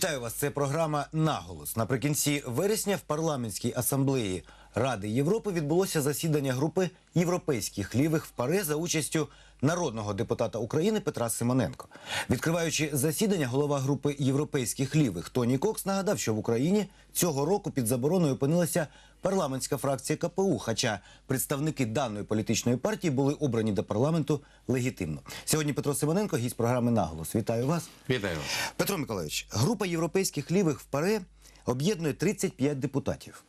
Вітаю вас. Це програма Наголос. Наприкінці вересня в парламентській асамблеї Ради Європи відбулося засідання групи європейських лівих в ПАРЕ за участю народного депутата України Петра Симоненко. Відкриваючи засідання, голова групи європейських лівих Тоні Кокс нагадав, що в Україні цього року під забороною опинилася парламентська фракція КПУ. Хоча представники даної політичної партії були обрані до парламенту легітимно. Сьогодні Петро Симоненко, гість програми Наголос. Вітаю вас. Вітаю вас. Петро Миколаївич, група європейських лівих в ПАРЕ об'єднує 35 депутатів.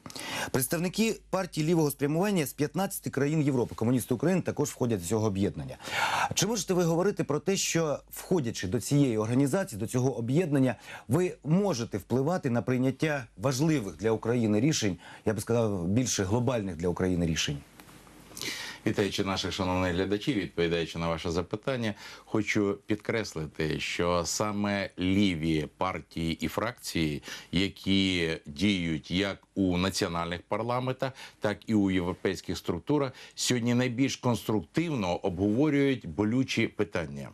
Представники партії лівого спрямування з 15 країн Європи, комуністи України, також входять до цього об'єднання. Чи можете ви говорити про те, що входячи до цієї організації, до цього об'єднання, ви можете впливати на прийняття важливих для України рішень, я би сказав, більше глобальних для України рішень? Вітаючи наших шановних глядачів, відповідаючи на ваше запитання, хочу підкреслити, що саме ліві партії і фракції, які діють як у національних парламентах, так і у європейських структурах, сьогодні найбільш конструктивно обговорюють болючі питання.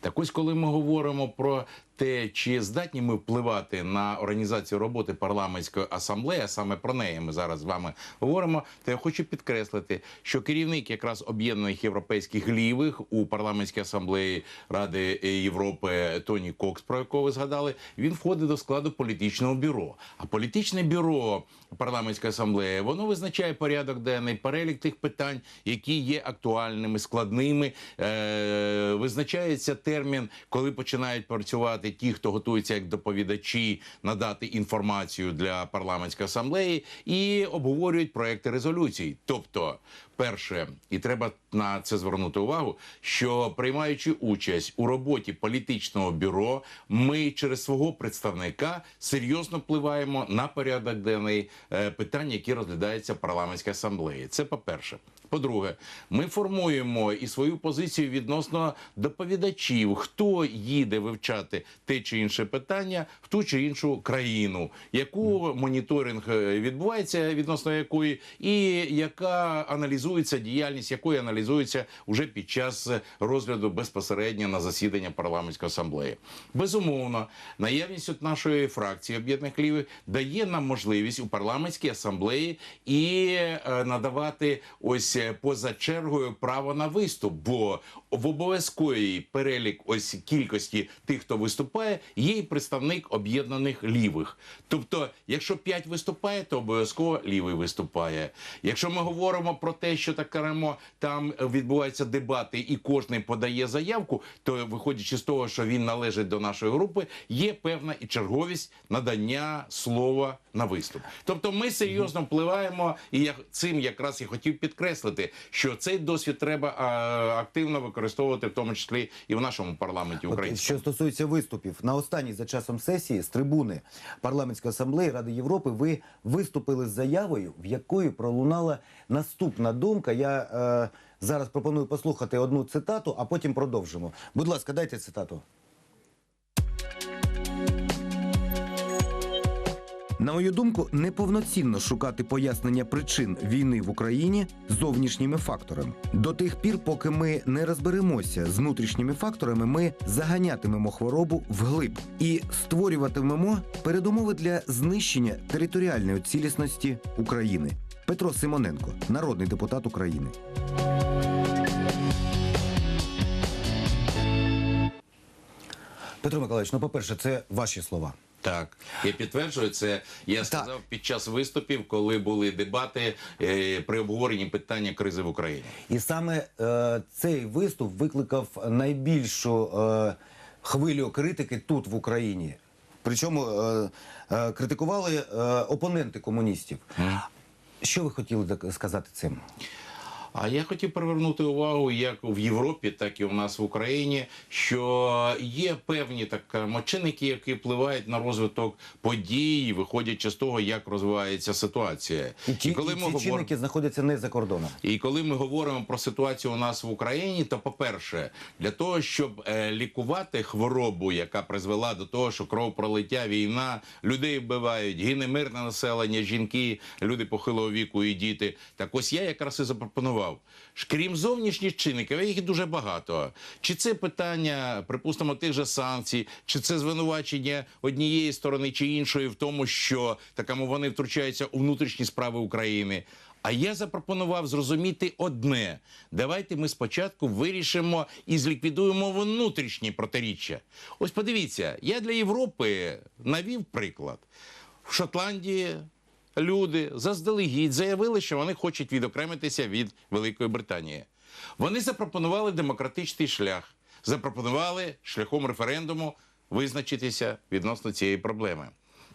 Так ось, коли ми говоримо про те, чи здатні ми впливати на організацію роботи парламентської асамблеї, а саме про неї ми зараз з вами говоримо, то я хочу підкреслити, що керівник якраз об'єднаних європейських лівих у парламентській асамблеї Ради Європи Тоні Кокс, про якого ви згадали, він входить до складу політичного бюро. А політичне бюро парламентської асамблеї воно визначає порядок денний, перелік тих питань, які є актуальними, складними. Е, визначається термін, коли починають працювати ті, хто готується як доповідачі, надати інформацію для парламентської асамблеї, і обговорюють проекти резолюцій. Тобто, перше, і треба на це звернути увагу, що приймаючи участь у роботі політичного бюро, ми через свого представника серйозно впливаємо на порядок денний е, питань, які розглядаються в парламентській асамблеї. Це по перше. По-друге, ми формуємо і свою позицію відносно доповідачів, хто їде вивчати те чи інше питання в ту чи іншу країну, яку моніторинг е, відбувається відносно якої, і яка аналізується діяльність, якої аналізується уже під час розгляду безпосередньо на засідання парламентської асамблеї. Безумовно, наявність от нашої фракції об'єднаних лівих дає нам можливість у парламентській асамблеї і е, надавати ось поза чергою право на виступ. Бо в обов'язковій перелік ось кількості тих, хто виступає, є і представник об'єднаних лівих. Тобто, якщо п'ять виступає, то обов'язково лівий виступає. Якщо ми говоримо про те, що так кажемо, там відбуваються дебати, і кожен подає заявку, то виходячи з того, що він належить до нашої групи, є певна і черговість надання слова на виступ. Тобто, ми серйозно впливаємо, і я цим якраз і хотів підкреслити, що цей досвід треба а, активно використовувати, в тому числі і в нашому парламенті України. що стосується виступів, на останній за часом сесії з трибуни парламентської асамблеї Ради Європи ви виступили з заявою, в якої пролунала наступна думка. Я е, зараз пропоную послухати одну цитату, а потім продовжимо. Будь ласка, дайте цитату. На мою думку, неповноцінно шукати пояснення причин війни в Україні зовнішніми факторами. До тих пір, поки ми не розберемося з внутрішніми факторами, ми заганятимемо хворобу вглиб і створюватимемо передумови для знищення територіальної цілісності України. Петро Симоненко, народний депутат України. Петро Миколаївич, ну по-перше, це ваші слова. Так, я підтверджую це. Я сказав під час виступів, коли були дебати е, при обговоренні питання кризи в Україні. І саме е, цей виступ викликав найбільшу е, хвилю критики тут в Україні. Причому е, е, критикували е, опоненти комуністів. Що ви хотіли так сказати цим? А я хотів привернути увагу як в Європі, так і у нас в Україні, що є певні так кажемо, чинники, які впливають на розвиток подій, виходячи з того, як розвивається ситуація. І і коли ці ми говоримо- чинники знаходяться не за кордоном. І коли ми говоримо про ситуацію у нас в Україні, то по-перше, для того, щоб е, лікувати хворобу, яка призвела до того, що кровопролиття, війна, людей вбивають, гине мирне населення, жінки, люди похилого віку і діти. Так ось я якраз і запропонував назвав. Ж Крім зовнішніх чинників, їх дуже багато. Чи це питання, припустимо, тих же санкцій, чи це звинувачення однієї сторони чи іншої в тому, що такому вони втручаються у внутрішні справи України. А я запропонував зрозуміти одне: давайте ми спочатку вирішимо і зліквідуємо внутрішні протиріччя. Ось подивіться, я для Європи навів приклад. В Шотландії люди заздалегідь заявили, що вони хочуть відокремитися від Великої Британії. Вони запропонували демократичний шлях, запропонували шляхом референдуму визначитися відносно цієї проблеми.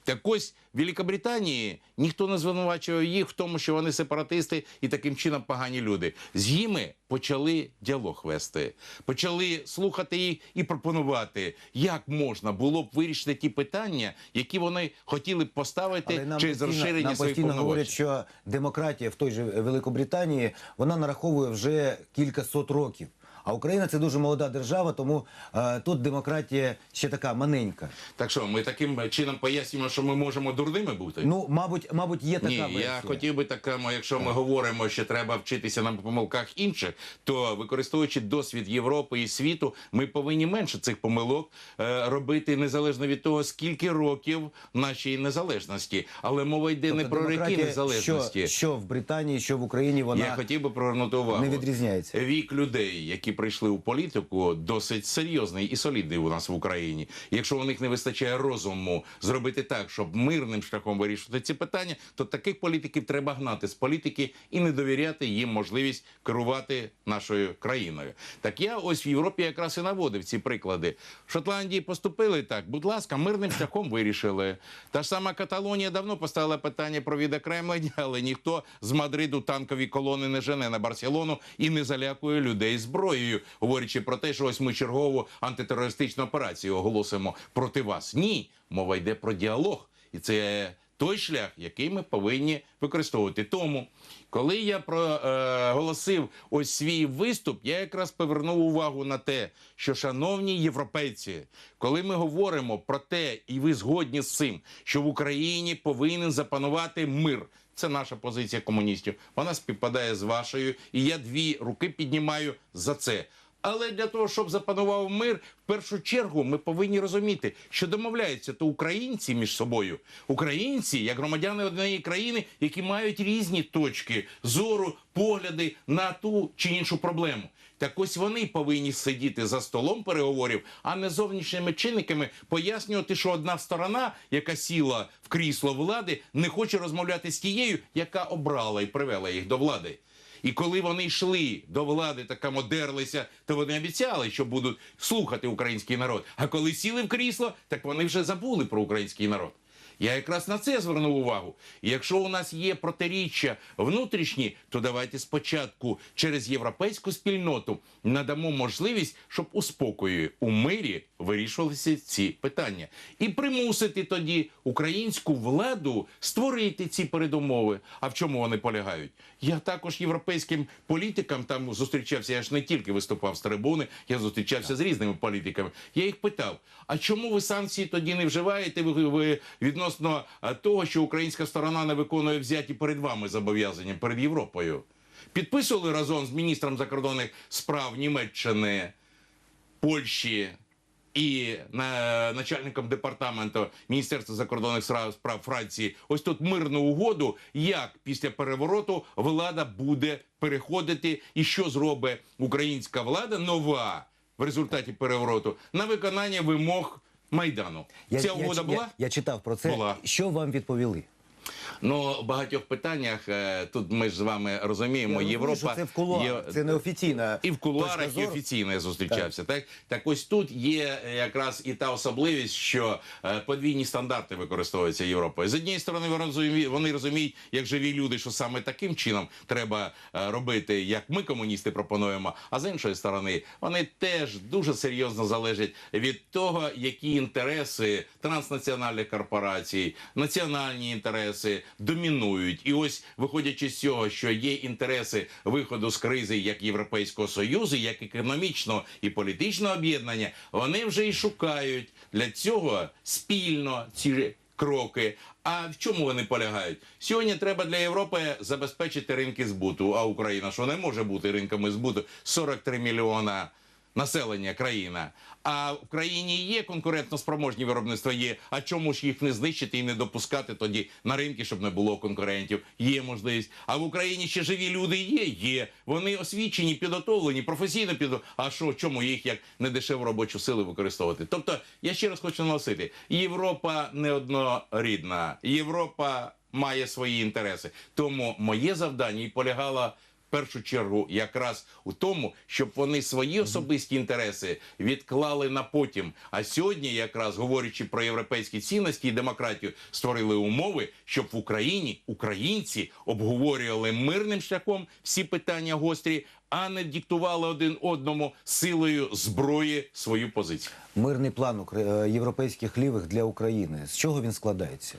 Так ось в Великобританії ніхто не звинувачував їх в тому, що вони сепаратисти і таким чином погані люди. З ними почали діалог вести, почали слухати їх і пропонувати, як можна було б вирішити ті питання, які вони хотіли б поставити через розширення нам своїх постійно говорять, що демократія в той же Великобританії вона нараховує вже кілька сот років. А Україна це дуже молода держава, тому е, тут демократія ще така маленька. Так що ми таким чином пояснюємо, що ми можемо дурними бути. Ну, мабуть, мабуть, є така Ні, версія. я хотів би такому, якщо ми говоримо, що треба вчитися на помилках інших, то використовуючи досвід Європи і світу, ми повинні менше цих помилок е, робити незалежно від того, скільки років нашій незалежності. Але мова йде не Тобто про роки демократія, незалежності. Що, що в Британії, що в Україні вона Я хотів би привернути увагу. не відрізняється. Вік людей, які прийшли у політику, досить серйозний і солідний у нас в Україні. Якщо у них не вистачає розуму зробити так, щоб мирним шляхом вирішувати ці питання, то таких політиків треба гнати з політики і не довіряти їм можливість керувати нашою країною. Так я ось в Європі якраз і наводив ці приклади. В Шотландії поступили так, будь ласка, мирним шляхом вирішили. Та ж сама Каталонія давно поставила питання про відокремлення, але ніхто з Мадриду танкові колони не жене на Барселону і не залякує людей зброєю, говорячи про те, що ось ми чергову антитерористичну операцію оголосимо проти вас. Ні, мова йде про діалог, і це той шлях, який ми повинні використовувати. Тому, коли я проголосив ось свій виступ, я якраз повернув увагу на те, що, шановні європейці, коли ми говоримо про те, і ви згодні з цим, що в Україні повинен запанувати мир. Це наша позиція комуністів. Вона співпадає з вашою, і я дві руки піднімаю за це. Але для того, щоб запанував мир, в першу чергу ми повинні розуміти, що домовляються то українці між собою, українці як громадяни однієї країни, які мають різні точки зору, погляди на ту чи іншу проблему. Так ось вони повинні сидіти за столом переговорів, а не зовнішніми чинниками пояснювати, що одна сторона, яка сіла в крісло влади, не хоче розмовляти з тією, яка обрала і привела їх до влади. І коли вони йшли до влади, така модерлися, то вони обіцяли, що будуть слухати український народ. А коли сіли в крісло, так вони вже забули про український народ. Я якраз на це звернув увагу. І якщо у нас є протиріччя внутрішні, то давайте спочатку через європейську спільноту надамо можливість, щоб у спокої, у мирі вирішувалися ці питання, і примусити тоді українську владу створити ці передумови. А в чому вони полягають? Я також європейським політикам там зустрічався. Я ж не тільки виступав з трибуни, я зустрічався з різними політиками. Я їх питав: а чому ви санкції тоді не вживаєте? Ви, ви відносно а, того, що українська сторона не виконує взяті перед вами зобов'язання перед Європою? Підписували разом з міністром закордонних справ Німеччини, Польщі і начальником департаменту Міністерства закордонних справ Франції. Ось тут мирну угоду, як після перевороту влада буде переходити, і що зробить українська влада нова в результаті перевороту на виконання вимог майдану. Я, Ця угода я, була? Я, я читав про це. Була. Що вам відповіли? Ну, в багатьох питаннях е, тут ми ж з вами розуміємо, Я розумію, Європа що це в кулуарах, є- це не офіційна і в кулуарах, і зору. офіційно я зустрічався. Так. так ось тут є якраз і та особливість, що е, подвійні стандарти використовуються Європою. З однієї сторони, вони розуміють, вони розуміють, як живі люди, що саме таким чином треба е, робити, як ми, комуністи, пропонуємо. А з іншої сторони, вони теж дуже серйозно залежать від того, які інтереси транснаціональних корпорацій, національні інтереси домінують. І ось, виходячи з цього, що є інтереси виходу з кризи як Європейського союзу, як економічного і політичного об'єднання, вони вже і шукають для цього спільно ці кроки. А в чому вони полягають? Сьогодні треба для Європи забезпечити ринки збуту. А Україна що не може бути ринками збуту? 43 мільйона населення країна. А в країні є конкурентно-спроможні виробництва. Є. А чому ж їх не знищити і не допускати тоді на ринки, щоб не було конкурентів? Є можливість. А в Україні ще живі люди є. Є. Вони освічені, підготовлені, професійно підготовлені. А що, чому їх як недешеву робочу силу використовувати? Тобто, я ще раз хочу наголосити: Європа не однорідна. Європа має свої інтереси. Тому моє завдання і полягало першу чергу якраз у тому, щоб вони свої особисті інтереси відклали на потім. А сьогодні, якраз говорячи про європейські цінності і демократію, створили умови, щоб в Україні українці обговорювали мирним шляхом всі питання гострі, а не диктували один одному силою зброї свою позицію. Мирний план е, європейських лівих для України. З чого він складається?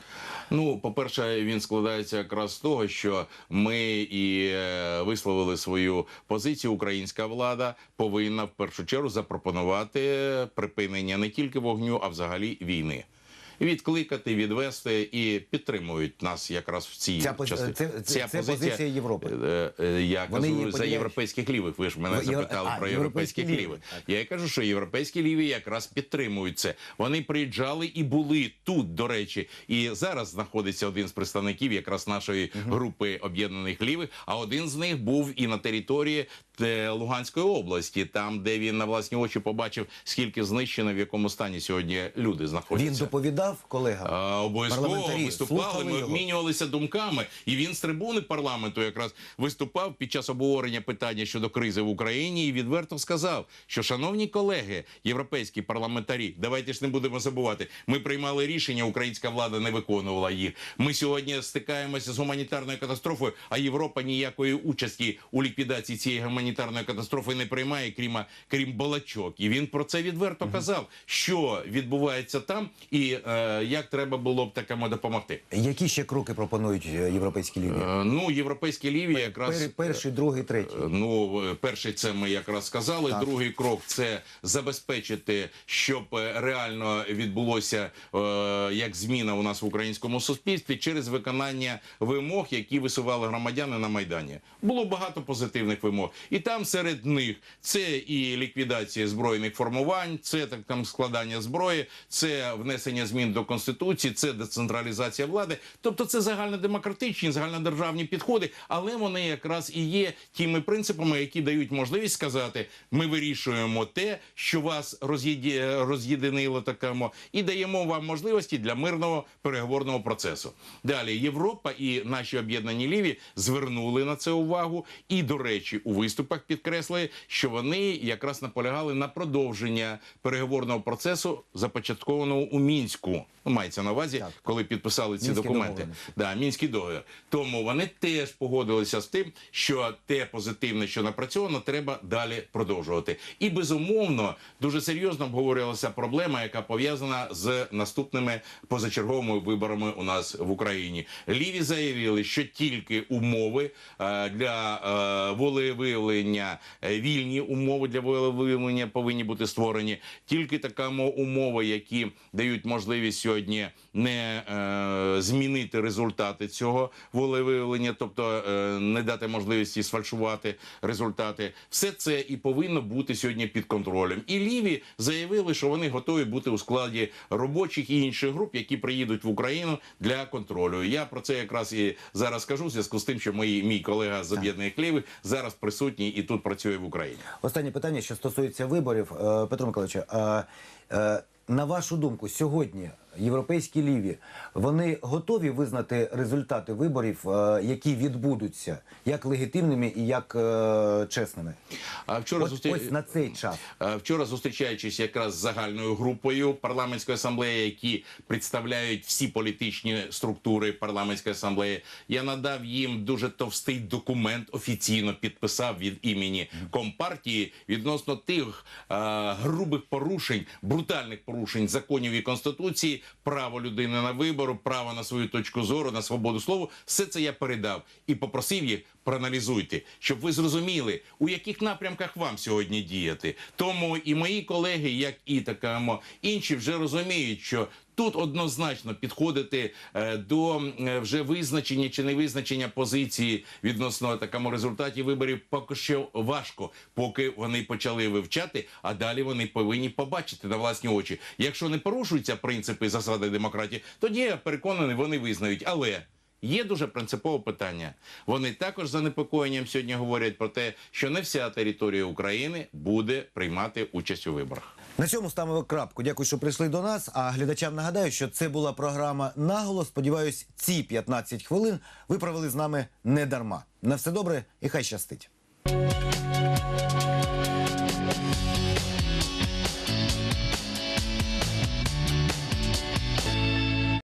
Ну, по-перше, він складається якраз з того, що ми і е, висловили свою позицію. Українська влада повинна в першу чергу запропонувати припинення не тільки вогню, а взагалі війни. Відкликати, відвести і підтримують нас якраз в цій Ця частині. це- це- це позиція Європи. Е, е, Я Вони кажу за європейських лівих. Ви ж мене запитали а, про європейські європейських лівих. Так. Я кажу, що європейські ліві якраз підтримують це. Вони приїжджали і були тут, до речі. І зараз знаходиться один з представників якраз нашої групи об'єднаних лівих. А один з них був і на території Луганської області, там, де він на власні очі побачив, скільки знищено, в якому стані сьогодні люди знаходяться. Він доповідав колегам. Обов'язково виступали. Ми його? обмінювалися думками, і він з трибуни парламенту якраз виступав під час обговорення питання щодо кризи в Україні і відверто сказав, що шановні колеги, європейські парламентарі, давайте ж не будемо забувати. Ми приймали рішення, українська влада не виконувала їх. Ми сьогодні стикаємося з гуманітарною катастрофою, а Європа ніякої участі у ліквідації цієї гуманітарної катастрофи не приймає, крім крім балачок. І він про це відверто казав, що відбувається там, і е, як треба було б такому допомогти. Які ще кроки пропонують е, європейські ліві? Е, ну, європейські ліві якраз Пер- перший, другий, третій. Е, Ну, е, перший це ми якраз сказали. Так. Другий крок це забезпечити, щоб е, реально відбулося е, як зміна у нас в українському суспільстві через виконання вимог, які висували громадяни на майдані. Було багато позитивних вимог, і там серед них це і ліквідація збройних формувань, це так там складання зброї, це внесення змін до конституції, це децентралізація влади. Тобто, це загальнодемократичні, загальнодержавні підходи, але вони якраз і є тими принципами, які дають можливість сказати: ми вирішуємо те, що вас роз'єді... роз'єдинило такому, і даємо вам можливості для мирного переговорного процесу. Далі Європа і наші об'єднані ліві звернули на це увагу. І, до речі, у виступах підкреслили, що вони якраз наполягали на продовження переговорного процесу, започаткованого у мінську. Ну, Мається на увазі, Так. коли підписали ці Мінські документи. Да, мінський договір. Тому вони теж погодилися з тим, що те позитивне, що напрацьовано, треба далі продовжувати. І безумовно дуже серйозно обговорювалася проблема, яка пов'язана з наступними позачерговими виборами у нас в Україні. Ліві заявили, що тільки умови е, для е, волевиявлення, е, вільні умови для виявлення повинні бути створені. Тільки така мо- умови, які дають можливість сьогодні не е, змінити результати цього волевиявлення, тобто е, не дати можливості сфальшувати результати. Все це і повинно бути сьогодні під контролем. І ліві заявили, що вони готові бути у складі робочих і інших груп, які приїдуть в Україну для контролю. Я про це якраз і зараз скажу в зв'язку з тим, що мої мій колега з об'єднаних лівих зараз присутній і тут працює в Україні. Останнє питання, що стосується виборів. Е, Петро Миколаївич, е, на вашу думку, сьогодні європейські ліві вони готові визнати результати виборів, е, які відбудуться, як легітимними і як е, чесними? А вчора Ось, зустрі- ось на цей час. Вчора зустрічаючись якраз з загальною групою парламентської асамблеї, які представляють всі політичні структури парламентської асамблеї, я надав їм дуже товстий документ, офіційно підписав від імені компартії відносно тих е, грубих порушень, брутальних порушень законів і конституції, право людини на вибору, право на свою точку зору, на свободу слова. Все це я передав і попросив їх проаналізуйте, щоб ви зрозуміли, у яких напрямках вам сьогодні діяти. Тому і мої колеги, як і такамо інші, вже розуміють, що тут однозначно підходити е, до е, вже визначення чи невизначення позиції відносно такому результаті виборів поки що важко, поки вони почали вивчати, а далі вони повинні побачити на власні очі. Якщо не порушуються принципи засади демократії, тоді я переконаний, вони визнають. Але Є дуже принципове питання. Вони також занепокоєнням сьогодні говорять про те, що не вся територія України буде приймати участь у виборах. На цьому ставимо крапку. Дякую, що прийшли до нас. А глядачам нагадаю, що це була програма наголос. Сподіваюсь, ці 15 хвилин ви провели з нами не дарма. На все добре і хай щастить.